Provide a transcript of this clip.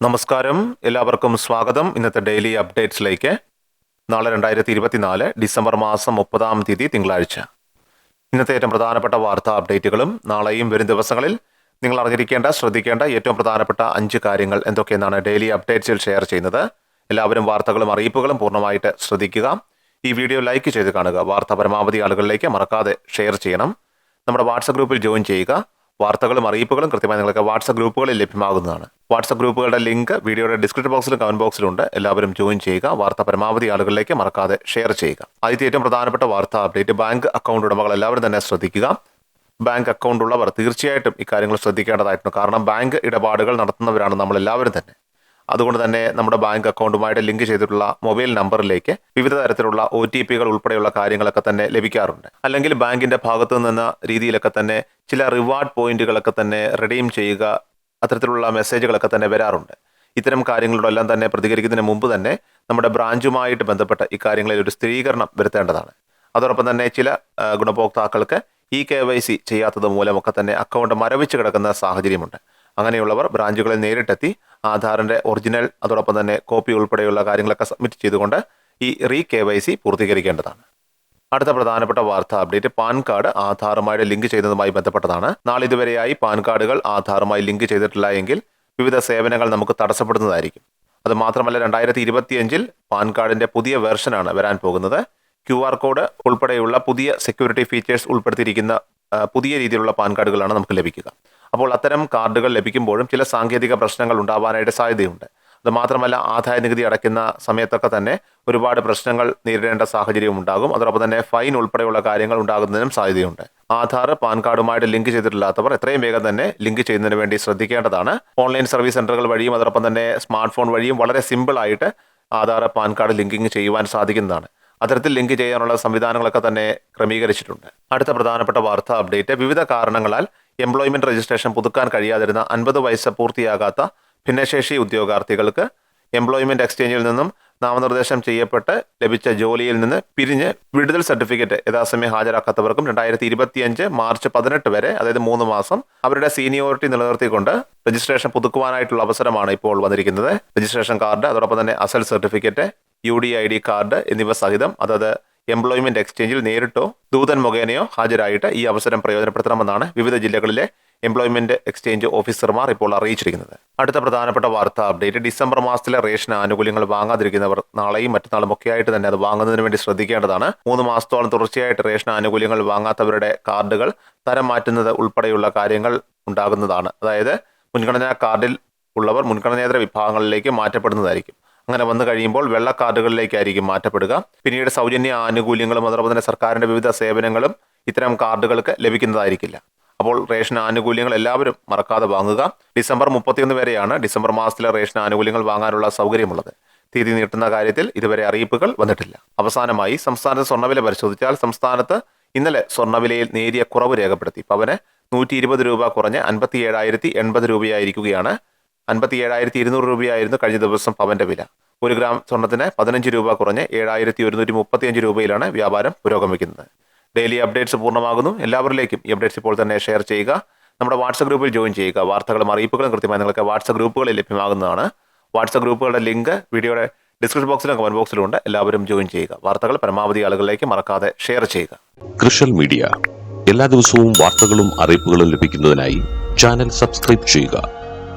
നമസ്കാരം. എല്ലാവർക്കും സ്വാഗതം. ഇന്നത്തെ ഡെയിലി അപ്ഡേറ്റ്സിലേക്ക്. നാളെ രണ്ടായിരത്തി ഇരുപത്തിനാല് ഡിസംബർ മാസം മുപ്പതാം തീയതി തിങ്കളാഴ്ച. ഇന്നത്തെ ഏറ്റവും പ്രധാനപ്പെട്ട വാർത്താ അപ്ഡേറ്റുകളും നാളെയും വരും ദിവസങ്ങളിൽ നിങ്ങൾ അറിഞ്ഞിരിക്കേണ്ട ശ്രദ്ധിക്കേണ്ട ഏറ്റവും പ്രധാനപ്പെട്ട അഞ്ച് കാര്യങ്ങൾ എന്തൊക്കെയെന്നാണ് ഡെയിലി അപ്ഡേറ്റ്സിൽ ഷെയർ ചെയ്യുന്നത്. എല്ലാവരും വാർത്തകളും അറിയിപ്പുകളും പൂർണമായിട്ട് ശ്രദ്ധിക്കുക. ഈ വീഡിയോ ലൈക്ക് ചെയ്ത് കാണുക. വാർത്ത പരമാവധി ആളുകളിലേക്ക് മറക്കാതെ ഷെയർ ചെയ്യണം. നമ്മുടെ വാട്സപ്പ് ഗ്രൂപ്പിൽ ജോയിൻ ചെയ്യുക. വാർത്തകളും അറിയിപ്പുകളും കൃത്യമായി നിങ്ങൾക്ക് വാട്സപ്പ് ഗ്രൂപ്പുകളിൽ ലഭ്യമാകുന്നതാണ്. വാട്സപ്പ് ഗ്രൂപ്പുകളുടെ ലിങ്ക് വീഡിയോയുടെ ഡിസ്ക്രിപ്ഷൻ ബോക്സിലും കമന്റ് ബോക്സിലും ഉണ്ട് എല്ലാവരും ജോയിൻ ചെയ്യുക. വാർത്ത പരമാവധി ആളുകളിലേക്ക് മറക്കാതെ ഷെയർ ചെയ്യുക. ആദ്യത്തെ ഏറ്റവും പ്രധാനപ്പെട്ട വാർത്താ അപ്ഡേറ്റ് ബാങ്ക് അക്കൗണ്ട് ഉടമകൾ എല്ലാവരും തന്നെ ശ്രദ്ധിക്കുക. ബാങ്ക് അക്കൗണ്ട് ഉള്ളവർ തീർച്ചയായിട്ടും ഇക്കാര്യങ്ങൾ ശ്രദ്ധിക്കേണ്ടതായിട്ടുണ്ട്. കാരണം ബാങ്ക് ഇടപാടുകൾ നടത്തുന്നവരാണ് നമ്മൾ എല്ലാവരും തന്നെ. അതുകൊണ്ട് തന്നെ നമ്മുടെ ബാങ്ക് അക്കൗണ്ടുമായിട്ട് ലിങ്ക് ചെയ്തിട്ടുള്ള മൊബൈൽ നമ്പറിലേക്ക് വിവിധ തരത്തിലുള്ള ഒ ടി പികൾ ഉൾപ്പെടെയുള്ള കാര്യങ്ങളൊക്കെ തന്നെ ലഭിക്കാറുണ്ട്. അല്ലെങ്കിൽ ബാങ്കിന്റെ ഭാഗത്തു നിന്ന രീതിയിലൊക്കെ തന്നെ ചില റിവാർഡ് പോയിന്റുകളൊക്കെ തന്നെ റിഡീം ചെയ്യുക അത്തരത്തിലുള്ള മെസ്സേജുകളൊക്കെ തന്നെ വരാറുണ്ട്. ഇത്തരം കാര്യങ്ങളോടെല്ലാം തന്നെ പ്രതികരിക്കുന്നതിന് മുമ്പ് തന്നെ നമ്മുടെ ബ്രാഞ്ചുമായിട്ട് ബന്ധപ്പെട്ട ഇക്കാര്യങ്ങളിൽ ഒരു സ്ഥിരീകരണം വരുത്തേണ്ടതാണ്. അതോടൊപ്പം തന്നെ ചില ഗുണഭോക്താക്കൾക്ക് ഇ കെ വൈ സി ചെയ്യാത്തത് മൂലമൊക്കെ തന്നെ അക്കൗണ്ട് മരവിച്ച് കിടക്കുന്ന സാഹചര്യമുണ്ട്. അങ്ങനെയുള്ളവർ ബ്രാഞ്ചുകളിൽ നേരിട്ടെത്തി ആധാറിന്റെ ഒറിജിനൽ അതോടൊപ്പം തന്നെ കോപ്പി ഉൾപ്പെടെയുള്ള കാര്യങ്ങളൊക്കെ സബ്മിറ്റ് ചെയ്തുകൊണ്ട് ഈ റീ കെ വൈ സി പൂർത്തീകരിക്കേണ്ടതാണ്. അടുത്ത പ്രധാനപ്പെട്ട വാർത്താ അപ്ഡേറ്റ് പാൻ കാർഡ് ആധാറുമായി ലിങ്ക് ചെയ്യുന്നതുമായി ബന്ധപ്പെട്ടതാണ്. നാളിതുവരെയായി പാൻ കാർഡുകൾ ആധാറുമായി ലിങ്ക് ചെയ്തിട്ടില്ല എങ്കിൽ വിവിധ സേവനങ്ങൾ നമുക്ക് തടസ്സപ്പെടുന്നതായിരിക്കും അത് മാത്രമല്ല രണ്ടായിരത്തി ഇരുപത്തിയഞ്ചിൽ പാൻ കാർഡിന്റെ പുതിയ വെർഷനാണ് വരാൻ പോകുന്നത്. ക്യു ആർ കോഡ് ഉൾപ്പെടെയുള്ള പുതിയ സെക്യൂരിറ്റി ഫീച്ചേഴ്സ് ഉൾപ്പെടുത്തിയിരിക്കുന്ന പുതിയ രീതിയിലുള്ള പാൻ കാർഡുകളാണ് നമുക്ക് ലഭിക്കുക. അപ്പോൾ അത്തരം കാർഡുകൾ ലഭിക്കുമ്പോഴും ചില സാങ്കേതിക പ്രശ്നങ്ങൾ ഉണ്ടാവാനായിട്ട് സാധ്യതയുണ്ട്. അത് മാത്രമല്ല ആദായ നികുതി അടയ്ക്കുന്ന സമയത്തൊക്കെ തന്നെ ഒരുപാട് പ്രശ്നങ്ങൾ നേരിടേണ്ട സാഹചര്യം ഉണ്ടാകും. അതോടൊപ്പം തന്നെ ഫൈൻ ഉൾപ്പെടെയുള്ള കാര്യങ്ങൾ ഉണ്ടാകുന്നതിനും സാധ്യതയുണ്ട്. ആധാർ പാൻ കാർഡുമായിട്ട് ലിങ്ക് ചെയ്തിട്ടില്ലാത്തവർ എത്രയും വേഗം തന്നെ ലിങ്ക് ചെയ്യുന്നതിന് വേണ്ടി ശ്രദ്ധിക്കേണ്ടതാണ്. ഓൺലൈൻ സർവീസ് സെന്ററുകൾ വഴിയും അതോടൊപ്പം തന്നെ സ്മാർട്ട് ഫോൺ വഴിയും വളരെ സിമ്പിളായിട്ട് ആധാർ പാൻ കാർഡ് ലിങ്കിങ് ചെയ്യുവാൻ സാധിക്കുന്നതാണ്. അത്തരത്തിൽ ലിങ്ക് ചെയ്യാനുള്ള സംവിധാനങ്ങളൊക്കെ തന്നെ ക്രമീകരിച്ചിട്ടുണ്ട്. അടുത്ത പ്രധാനപ്പെട്ട വാർത്താ അപ്ഡേറ്റ് വിവിധ കാരണങ്ങളാൽ എംപ്ലോയ്മെന്റ് രജിസ്ട്രേഷൻ പുതുക്കാൻ കഴിയാതിരുന്ന അൻപത് വയസ്സ് പൂർത്തിയാകാത്ത ഭിന്നശേഷി ഉദ്യോഗാർത്ഥികൾക്ക് എംപ്ലോയ്മെന്റ് എക്സ്ചേഞ്ചിൽ നിന്നും നാമനിർദ്ദേശം ചെയ്യപ്പെട്ട് ലഭിച്ച ജോലിയിൽ നിന്ന് പിരിഞ്ഞ് വിടുതൽ സർട്ടിഫിക്കറ്റ് യഥാസമയം ഹാജരാക്കാത്തവർക്കും രണ്ടായിരത്തി ഇരുപത്തിയഞ്ച് മാർച്ച് പതിനെട്ട് വരെ അതായത് മൂന്ന് മാസം അവരുടെ സീനിയോറിറ്റി നിലനിർത്തിക്കൊണ്ട് രജിസ്ട്രേഷൻ പുതുക്കുവാനായിട്ടുള്ള അവസരമാണ് ഇപ്പോൾ വന്നിരിക്കുന്നത്. രജിസ്ട്രേഷൻ കാർഡ് അതോടൊപ്പം തന്നെ അസൽ certificate U D I D card എന്നിവ സഹിതം അതത് എംപ്ലോയ്മെന്റ് എക്സ്ചേഞ്ചിൽ നേരിട്ടോ ദൂതൻ മുഖേനയോ ഹാജരായിട്ട് ഈ അവസരം പ്രയോജനപ്പെടുത്തണമെന്നാണ് വിവിധ ജില്ലകളിലെ എംപ്ലോയ്മെന്റ് എക്സ്ചേഞ്ച് ഓഫീസർമാർ ഇപ്പോൾ അറിയിച്ചിരിക്കുന്നത്. അടുത്ത പ്രധാനപ്പെട്ട വാർത്താ അപ്ഡേറ്റ് ഡിസംബർ മാസത്തിലെ റേഷൻ ആനുകൂല്യങ്ങൾ വാങ്ങാതിരിക്കുന്നവർ നാളെയും മറ്റന്നാളും ഒക്കെ ആയിട്ട് തന്നെ അത് വാങ്ങുന്നതിന് വേണ്ടി ശ്രദ്ധിക്കേണ്ടതാണ്. മൂന്ന് മാസത്തോളം തുടർച്ചയായിട്ട് റേഷൻ ആനുകൂല്യങ്ങൾ വാങ്ങാത്തവരുടെ കാർഡുകൾ തരം മാറ്റുന്നത് ഉൾപ്പെടെയുള്ള കാര്യങ്ങൾ ഉണ്ടാകുന്നതാണ്. അതായത് മുൻഗണനാ കാർഡിൽ ഉള്ളവർ മുൻഗണനേതര വിഭാഗങ്ങളിലേക്ക് മാറ്റപ്പെടുന്നതായിരിക്കും. അങ്ങനെ വന്നു കഴിയുമ്പോൾ വെള്ള കാർഡുകളിലേക്കായിരിക്കും മാറ്റപ്പെടുക. പിന്നീട് സൗജന്യ ആനുകൂല്യങ്ങളും അതോടൊപ്പം തന്നെ സർക്കാരിന്റെ വിവിധ സേവനങ്ങളും ഇത്തരം കാർഡുകൾക്ക് ലഭിക്കുന്നതായിരിക്കില്ല. അപ്പോൾ റേഷൻ ആനുകൂല്യങ്ങൾ എല്ലാവരും മറക്കാതെ വാങ്ങുക. ഡിസംബർ മുപ്പത്തിയൊന്ന് വരെയാണ് ഡിസംബർ മാസത്തിലെ റേഷൻ ആനുകൂല്യങ്ങൾ വാങ്ങാനുള്ള സൗകര്യമുള്ളത്. തീയതി നീട്ടുന്ന കാര്യത്തിൽ ഇതുവരെ അറിയിപ്പുകൾ വന്നിട്ടില്ല. അവസാനമായി സംസ്ഥാനത്ത് സ്വർണവില പരിശോധിച്ചാൽ സംസ്ഥാനത്ത് ഇന്നലെ സ്വർണവിലയിൽ നേരിയ കുറവ് രേഖപ്പെടുത്തി. പവന് നൂറ്റി ഇരുപത് രൂപ കുറഞ്ഞ് അൻപത്തി ഏഴായിരത്തി എൺപത് രൂപയായിരിക്കുകയാണ് അൻപത്തി ഏഴായിരത്തി ഇരുന്നൂറ് രൂപയായിരുന്നു കഴിഞ്ഞ ദിവസം പവന്റെ വില. ഒരു ഗ്രാം സ്വർണത്തിന് പതിനഞ്ച് രൂപ കുറഞ്ഞ് ഏഴായിരത്തി ഒരുന്നൂറ്റി മുപ്പത്തിയഞ്ച് രൂപയിലാണ് വ്യാപാരം പുരോഗമിക്കുന്നത്. ഡെയിലി അപ്ഡേറ്റ്സ് പൂർണമാകുന്നു. എല്ലാവരിലേക്കും ഈ അപ്ഡേറ്റ്സ് ഇപ്പോൾ തന്നെ ഷെയർ ചെയ്യുക. നമ്മുടെ വാട്സപ്പ് ഗ്രൂപ്പിൽ ജോയിൻ ചെയ്യുക. വാർത്തകളും അറിയിപ്പുകളും കൃത്യമായി നിങ്ങൾക്ക് വാട്സപ്പ് ഗ്രൂപ്പുകളിൽ ലഭ്യമാകുന്നതാണ്. വാട്സപ്പ് ഗ്രൂപ്പുകളുടെ ലിങ്ക് വീഡിയോയുടെ ഡിസ്ക്രിപ്ഷൻ ബോക്സിലും കമന്റ് ബോക്സിലും ഉണ്ട് എല്ലാവരും ജോയിൻ ചെയ്യുക. വാർത്തകൾ പരമാവധി ആളുകളിലേക്ക് മറക്കാതെ ഷെയർ ചെയ്യുക. കൃഷൽ മീഡിയ. എല്ലാ ദിവസവും വാർത്തകളും അറിയിപ്പുകളും ലഭിക്കുന്നതിനായി ചാനൽ സബ്സ്ക്രൈബ് ചെയ്യുക.